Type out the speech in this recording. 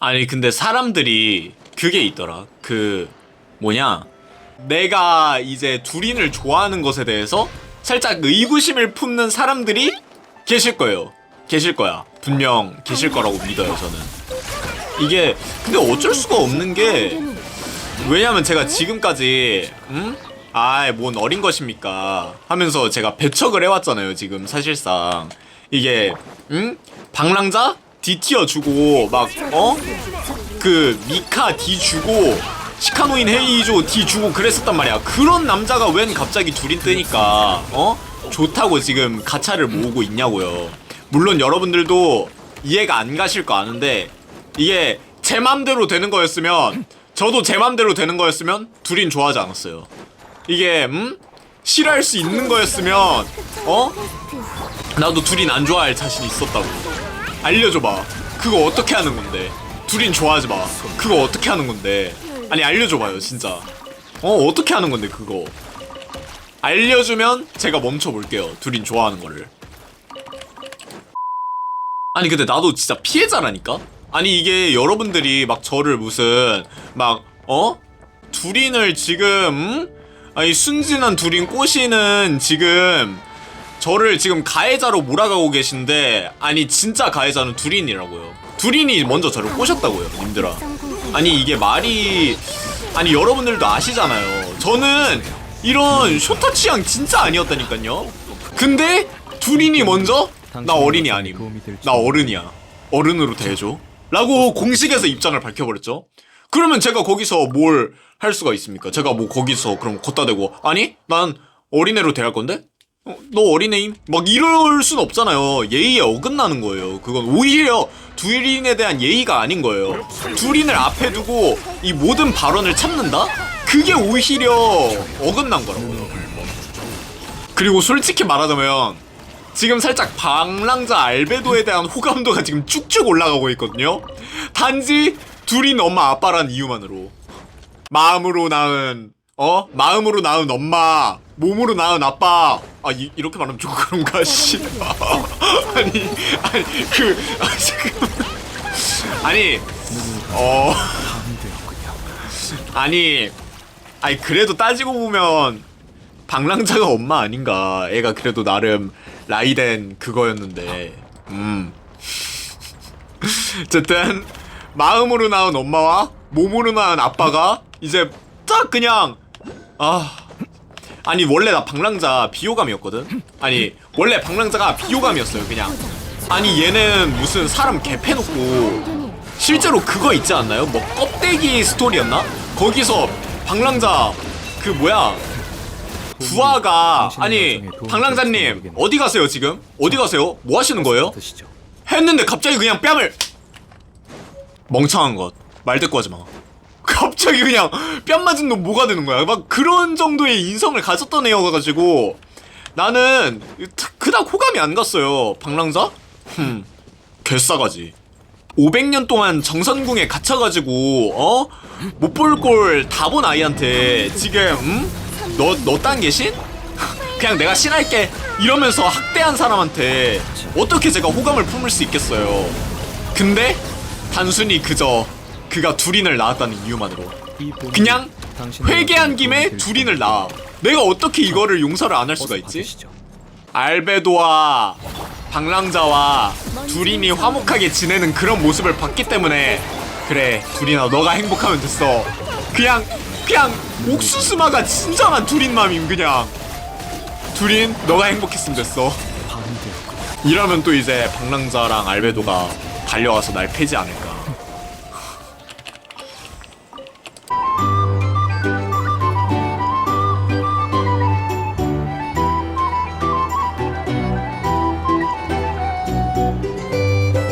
아니 근데 사람들이 그게 있더라. 그 뭐냐? 내가 이제 두린을 좋아하는 것에 대해서 살짝 의구심을 품는 사람들이 계실 거예요. 계실 거야. 분명 계실 거라고 믿어요, 저는. 이게 근데 어쩔 수가 없는 게 왜냐면 제가 지금까지 음? 아이 뭔 어린 것입니까 하면서 제가 배척을 해왔잖아요 지금 사실상 이게 응? 방랑자 D 티어 주고 막 어? 그 미카 D 주고 시카노인 헤이조 D 주고 그랬었단 말이야 그런 남자가 웬 갑자기 둘이 뜨니까 어? 좋다고 지금 가차를 모으고 있냐고요 물론 여러분들도 이해가 안 가실 거 아는데 이게 제 맘대로 되는 거였으면 저도 제 맘대로 되는 거였으면 둘인 좋아하지 않았어요. 이게 음? 싫어할 수 있는 거였으면 어? 나도 둘인 안 좋아할 자신 있었다고. 알려줘봐. 그거 어떻게 하는 건데? 둘인 좋아하지 마. 그거 어떻게 하는 건데? 아니 알려줘봐요 진짜. 어 어떻게 하는 건데 그거? 알려주면 제가 멈춰볼게요. 둘인 좋아하는 거를. 아니 근데 나도 진짜 피해자라니까? 아니 이게 여러분들이 막 저를 무슨 막 어? 둘인을 지금 음? 아니 순진한 둘인 꼬시는 지금 저를 지금 가해자로 몰아가고 계신데 아니 진짜 가해자는 둘인이라고요. 둘인이 먼저 저를 꼬셨다고요 님들아. 아니 이게 말이 아니 여러분들도 아시잖아요. 저는 이런 쇼타 취향 진짜 아니었다니까요. 근데 둘인이 먼저 나 어린이 아님. 나 어른이야. 어른으로 대해줘. 라고 공식에서 입장을 밝혀버렸죠. 그러면 제가 거기서 뭘 할 수가 있습니까? 제가 뭐 거기서 그럼 걷다 대고 아니 난 어린애로 대할 건데? 어, 너 어린애임? 막 이럴 순 없잖아요. 예의에 어긋나는 거예요. 그건 오히려 둘인에 대한 예의가 아닌 거예요. 둘인을 앞에 두고 이 모든 발언을 참는다? 그게 오히려 어긋난 거라고요. 그리고 솔직히 말하자면 지금 살짝 방랑자 알베도에 대한 호감도가 지금 쭉쭉 올라가고 있거든요. 단지 둘인 엄마 아빠란 이유만으로 마음으로 낳은 어? 마음으로 낳은 엄마 몸으로 낳은 아빠. 아 이, 이렇게 말하면 좀 그런가? 씨 아니 아니 그 아, 잠깐만. 아니 어. 아니 아니 그래도 따지고 보면 방랑자가 엄마 아닌가? 애가 그래도 나름 라이덴 그거였는데. 음. 어쨌든 마음으로 낳은 엄마와 몸으로 낳은 아빠가 이제 딱 그냥 아 아니 원래 나 방랑자 비호감이었거든 아니 원래 방랑자가 비호감이었어요 그냥 아니 얘는 무슨 사람 개패놓고 실제로 그거 있지 않나요? 뭐 껍데기 스토리였나? 거기서 방랑자 그 뭐야 부하가 아니 방랑자님 어디 가세요 지금? 어디 가세요? 뭐 하시는 거예요? 했는데 갑자기 그냥 뺨을 멍청한 것 말대꾸 하지 마. 갑자기 그냥 뺨 맞은 놈 뭐가 되는 거야? 막 그런 정도의 인성을 가졌던 애여가지고 나는 그닥 호감이 안 갔어요. 방랑자? 흠, 개싸가지. 500년 동안 정선궁에 갇혀가지고 어? 못 볼 꼴 다 본 아이한테 지금 음? 너, 너딴 계신? 그냥 내가 신할게 이러면서 학대한 사람한테 어떻게 제가 호감을 품을 수 있겠어요 근데 단순히 그저 그가 둘인을 낳았다는 이유만으로 그냥 회개한 김에 둘인을 낳아 내가 어떻게 이거를 용서를 안 할 수가 있지? 알베도와 방랑자와 둘인이 화목하게 지내는 그런 모습을 봤기 때문에 그래 둘이나 너가 행복하면 됐어 그냥 그냥 옥수수마가 진정한 둘인 맘임 그냥 둘인 너가 행복했으면 됐어. 이러면 또 이제 방랑자랑 알베도가 달려와서 날 패지 않을까